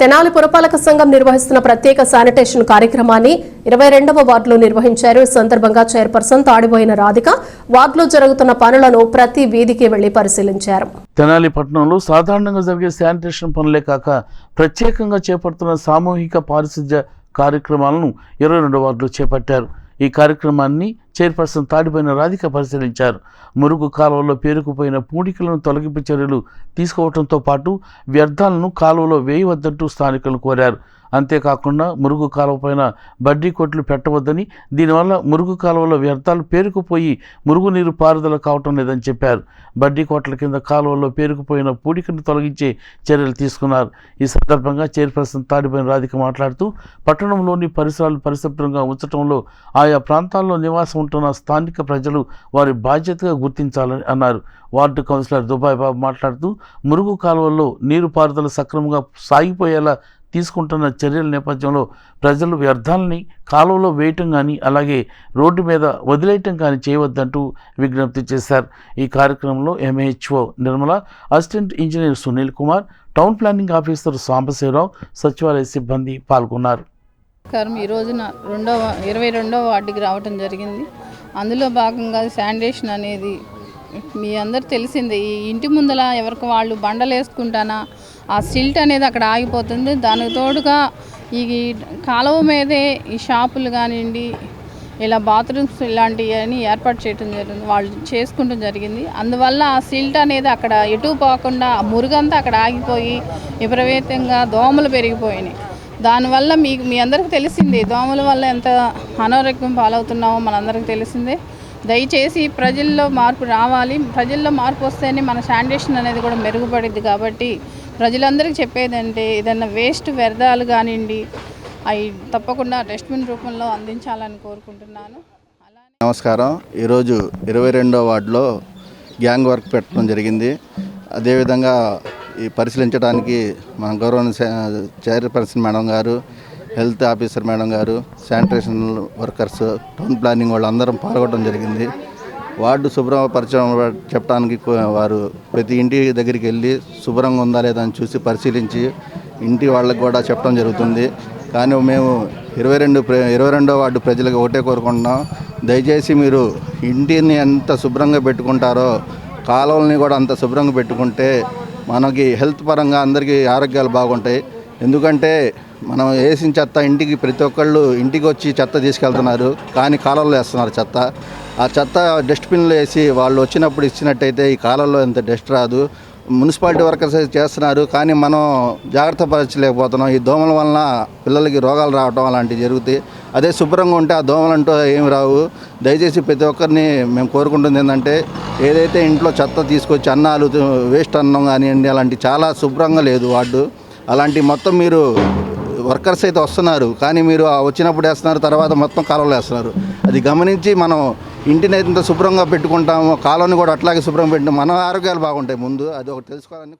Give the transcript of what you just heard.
తెనాలి పురపాలక సంఘం నిర్వహిస్తున్న ప్రత్యేక శానిటేషన్ కార్యక్రమాన్ని ఇరవై రెండవ వార్డులో నిర్వహించారు. ఈ సందర్భంగా చైర్పర్సన్ తాడిపోయిన రాధిక వార్డులో జరుగుతున్న పనులను ప్రతి వీధికి వెళ్ళి పరిశీలించారు. తెనాలి పట్టణంలో సాధారణంగా జరిగే శానిటేషన్ పనులే కాక ప్రత్యేకంగా చేపడుతున్న సామూహిక పారిశుధ్య కార్యక్రమాలను ఇరవై రెండు వార్డులు చేపట్టారు. ఈ కార్యక్రమాన్ని చైర్పర్సన్ తాడిపోయిన రాధిక పరిశీలించారు. మురుగు కాలువలో పేరుకుపోయిన పూడికలను తొలగింపు చర్యలు తీసుకోవడంతో పాటు వ్యర్థాలను కాలువలో వేయవద్దంటూ స్థానికులను కోరారు. అంతేకాకుండా మురుగు కాలువ పైన బడ్డీ కొట్లు పెట్టవద్దని దీనివల్ల మురుగు కాలువలో వ్యర్థాలు పేరుకుపోయి మురుగునీరు పారుదల కావటం లేదని చెప్పారు. బడ్డీ కోట్ల కింద కాలువలో పేరుకుపోయిన పూడికను తొలగించే చర్యలు తీసుకున్నారు. ఈ సందర్భంగా చైర్పర్సన్ తాడిపోయిన రాధిక మాట్లాడుతూ పట్టణంలోని పరిసరాలు పరిశుభ్రంగా ఉంచడంలో ఆయా ప్రాంతాల్లో నివాసం ఉంటున్న స్థానిక ప్రజలు వారి బాధ్యతగా గుర్తించాలని అన్నారు. వార్డు కౌన్సిలర్ దుబాయ్ బాబు మాట్లాడుతూ మురుగు కాలువల్లో నీరు పారుదల సక్రమంగా సాగిపోయేలా తీసుకుంటున్న చర్యల నేపథ్యంలో ప్రజలు వ్యర్థాలని కాలువలో వేయటం కానీ అలాగే రోడ్డు మీద వదిలేయటం కానీ చేయవద్దంటూ విజ్ఞప్తి చేశారు. ఈ కార్యక్రమంలో M A H O Nirmala assistant engineer Sunil Kumar town planning officer Sambasivarao సచివాలయ సిబ్బంది పాల్గొన్నారు. నమస్కారం ఈ రోజున రెండవ ఇరవై రెండవ వార్డుకి రావటం జరిగింది. అందులో భాగంగా శానిటేషన్ అనేది మీ అందరు తెలిసిందే. ఈ ఇంటి ముందల ఎవరికి వాళ్ళు బండలు వేసుకుంటానా ఆ సిల్ట్ అనేది అక్కడ ఆగిపోతుంది. దానికి తోడుగా ఈ కాలువ మీదే ఈ షాపులు కానివ్వండి ఇలా బాత్రూమ్స్ ఇలాంటివన్నీ ఏర్పాటు చేయడం జరిగింది. వాళ్ళు చేసుకుంటూ జరిగింది. అందువల్ల ఆ సిల్ట్ అనేది అక్కడ ఎటు పోకుండా మురుగంతా అక్కడ ఆగిపోయి విపరీతంగా దోమలు పెరిగిపోయినాయి. దానివల్ల మీకు మీ అందరికీ తెలిసింది దోమల వల్ల ఎంత అనారోగ్యం పాలవుతున్నామో మనందరికీ తెలిసిందే. దయచేసి ప్రజల్లో మార్పు రావాలి. ప్రజల్లో మార్పు వస్తేనే మన శానిటేషన్ అనేది కూడా మెరుగుపడిద్ది కాబట్టి ప్రజలందరికీ చెప్పేదంటే ఏదైనా వేస్ట్ వ్యర్థాలు కానివ్వండి అవి తప్పకుండా డస్ట్బిన్ రూపంలో అందించాలని కోరుకుంటున్నాను. నమస్కారం. ఈరోజు ఇరవై రెండో వార్డులో గ్యాంగ్ వర్క్ పెట్టడం జరిగింది. అదేవిధంగా ఈ పరిశీలించడానికి మన గౌరవ చైర్పర్సన్ మేడం గారు హెల్త్ ఆఫీసర్ మేడం గారు శానిటేషన్ వర్కర్స్ టౌన్ ప్లానింగ్ వాళ్ళు అందరం పాల్గొనడం జరిగింది. వార్డు శుభ్రపరచడం చెప్పడానికి వారు ప్రతి ఇంటి దగ్గరికి వెళ్ళి శుభ్రంగా ఉందా లేదా అని చూసి పరిశీలించి ఇంటి వాళ్ళకి కూడా చెప్పడం జరుగుతుంది. కానీ మేము ఇరవై రెండు ప్ర- ఇరవై రెండో వార్డు ప్రజలకు ఒకటే కోరుకుంటున్నాం. దయచేసి మీరు ఇంటిని ఎంత శుభ్రంగా పెట్టుకుంటారో కాలువల్ని కూడా అంత శుభ్రంగా పెట్టుకుంటే మనకి హెల్త్ పరంగా అందరికీ ఆరోగ్యాలు బాగుంటాయి. ఎందుకంటే మనం వేసిన చెత్త ఇంటికి ప్రతి ఒక్కళ్ళు ఇంటికి వచ్చి చెత్త తీసుకెళ్తున్నారు. కానీ కాలంలో వేస్తున్నారు చెత్త. ఆ చెత్త డస్ట్బిన్లో వేసి వాళ్ళు వచ్చినప్పుడు ఇచ్చినట్టయితే ఈ కాలంలో ఎంత డస్ట్ రాదు. మున్సిపాలిటీ వర్కర్స్ అయితే చేస్తున్నారు కానీ మనం జాగ్రత్త పరచలేకపోతున్నాం. ఈ దోమల వలన పిల్లలకి రోగాలు రావడం అలాంటివి జరుగుతాయి. అదే శుభ్రంగా ఉంటే ఆ దోమలు అంటూ ఏమి రావు. దయచేసి ప్రతి ఒక్కరిని మేము కోరుకుంటుంది ఏంటంటే ఏదైతే ఇంట్లో చెత్త తీసుకొచ్చి అన్నాలు వేస్ట్ అన్నం కానివ్వండి అలాంటి చాలా శుభ్రంగా లేదు వార్డు. అలాంటి మొత్తం మీరు వర్కర్స్ అయితే వస్తున్నారు కానీ మీరు వచ్చినప్పుడు వేస్తున్నారు తర్వాత మొత్తం కాలువలో వేస్తున్నారు. అది గమనించి మనం ఇంటిని అయితే శుభ్రంగా పెట్టుకుంటాము కాలువని కూడా అట్లాగే శుభ్రంగా పెట్టి మన ఆరోగ్యాలు బాగుంటాయి ముందు అది ఒకటి తెలుసుకోవాలని